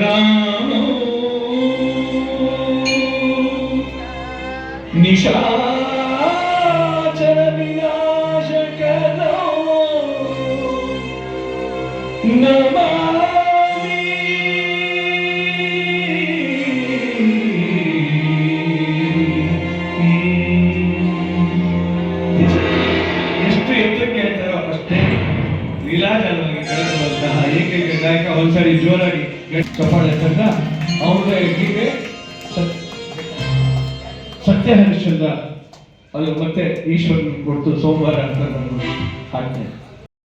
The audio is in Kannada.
রাম নিশাচর বিনাশ কেন নমা ವಿರಾಜನವಾಗಿ ಬೆಳೆಸುವಂತಹ ಏಕೈಕ ಗಾಯಕ ಒಂದ್ಸರಿ ಜೋರಾಗಿ ಚಪ್ಪಾಳೆ ತಂದ ಅವರ ಗೀತೆ ಸತ್ಯ ಹರಿಶ್ಚಂದ್ರ ಅದು ಮತ್ತೆ ಈಶ್ವರನ್ ಕೊಡ್ತು ಸೋಮವಾರ ಅಂತ ನಾನು ಹಾಕ್ತೇನೆ